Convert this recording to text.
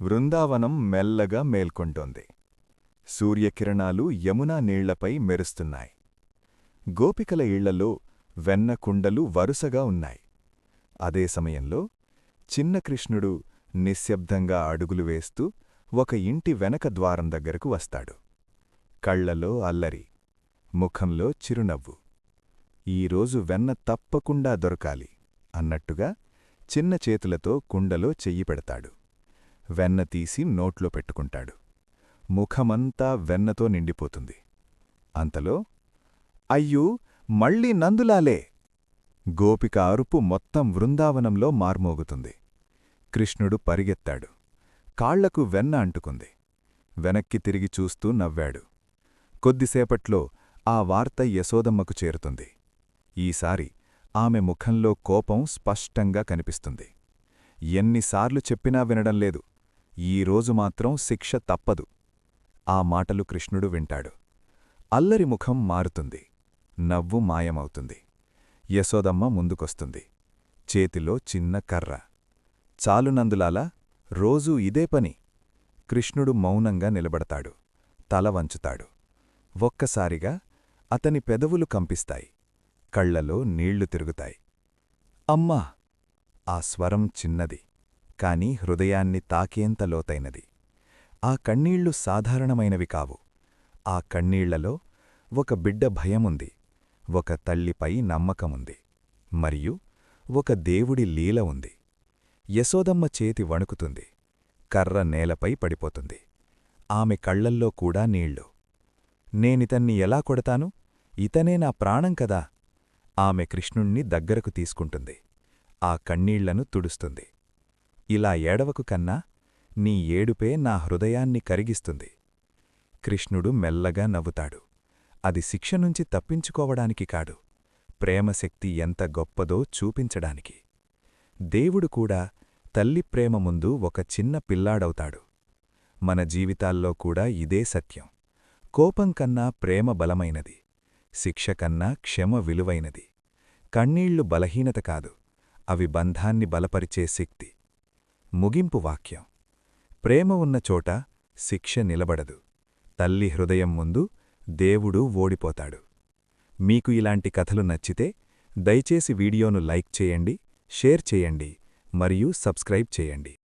వృందావనం మెల్లగా మేల్కొంటోంది. సూర్యకిరణాలు యమునా నీళ్ళపై మెరుస్తున్నాయి. గోపికల ఇళ్ళలో వెన్న కుండలు వరుసగా ఉన్నాయి. అదే సమయంలో చిన్న కృష్ణుడు నిశ్శబ్దంగా అడుగులు వేస్తూ ఒక ఇంటి వెనక ద్వారం దగ్గరకు వస్తాడు. కళ్ళలో అల్లరి ముఖంలో చిరునవ్వు. ఈరోజు వెన్న తప్పకుండా దొరకాలి అన్నట్టుగా చిన్న చేతులతో కుండలో చెయ్యి పెడతాడు. వెన్న తీసి నోట్లో పెట్టుకుంటాడు. ముఖమంతా వెన్నతో నిండిపోతుంది. అంతలో అయ్యూ మళ్ళీ నందులాలే! గోపిక అరుపు మొత్తం వృందావనంలో మార్మోగుతుంది. కృష్ణుడు పరిగెత్తాడు. కాళ్ళకు వెన్న అంటుకుంది. వెనక్కి తిరిగి చూస్తూ నవ్వాడు. కొద్దిసేపట్లో ఆ వార్త యశోదమ్మకు చేరుతుంది. ఈసారి ఆమె ముఖంలో కోపం స్పష్టంగా కనిపిస్తుంది. ఎన్నిసార్లు చెప్పినా వినడంలేదు ఈరోజు మాత్రం శిక్ష తప్పదు. ఆ మాటలు కృష్ణుడు వింటాడు. అల్లరి ముఖం మారుతుంది. నవ్వు మాయమవుతుంది. యశోదమ్మ ముందుకొస్తుంది. చేతిలో చిన్న కర్ర. చాలునందులాలా రోజూ ఇదే పని. కృష్ణుడు మౌనంగా నిలబడతాడు. తల వంచుతాడు. ఒక్కసారిగా అతని పెదవులు కంపిస్తాయి. కళ్ళలో నీళ్ళు తిరుగుతాయి. అమ్మా! ఆ స్వరం చిన్నది. కాని హృదయాన్ని తాకేంత లోతైనది. ఆ కన్నీళ్ళు సాధారణమైనవి కావు. ఆ కన్నీళ్ళలో ఒక బిడ్డ భయముంది ఒక తల్లిపై నమ్మకముంది మరియు ఒక దేవుడి లీల ఉంది. యశోదమ్మ చేతి వణుకుతుంది కర్ర నేలపై పడిపోతుంది. ఆమె కళ్ళల్లో కూడా నీళ్ళు. నేనితన్ని ఎలా కొడతాను? ఇతనే నా ప్రాణం కదా! ఆమె కృష్ణుణ్ణి దగ్గరకు తీసుకుంటుంది. ఆ కన్నీళ్ళను తుడుస్తుంది. ఇలా ఏడవకు కన్నా నీ ఏడుపే నా హృదయాన్ని కరిగిస్తుంది. కృష్ణుడు మెల్లగా నవ్వుతాడు. అది శిక్ష నుంచి తప్పించుకోవడానికి కాడు ప్రేమశక్తి ఎంత గొప్పదో చూపించడానికి. దేవుడు కూడా తల్లి ప్రేమ ముందు ఒక చిన్న పిల్లాడవుతాడు. మన జీవితాల్లో కూడా ఇదే సత్యం. కోపం కన్నా ప్రేమ బలమైనది శిక్ష కన్నా క్షమ విలువైనది. కన్నీళ్ళు బలహీనత కాదు అవి బంధాన్ని బలపరిచే శక్తి. ముగింపు వాక్యం. ప్రేమ ఉన్న చోట శిక్ష నిలబడదు. తల్లి హృదయం ముందు దేవుడు ఓడిపోతాడు. మీకు ఇలాంటి కథలు నచ్చితే దయచేసి వీడియోను లైక్ చేయండి షేర్ చేయండి మరియు సబ్స్క్రైబ్ చేయండి.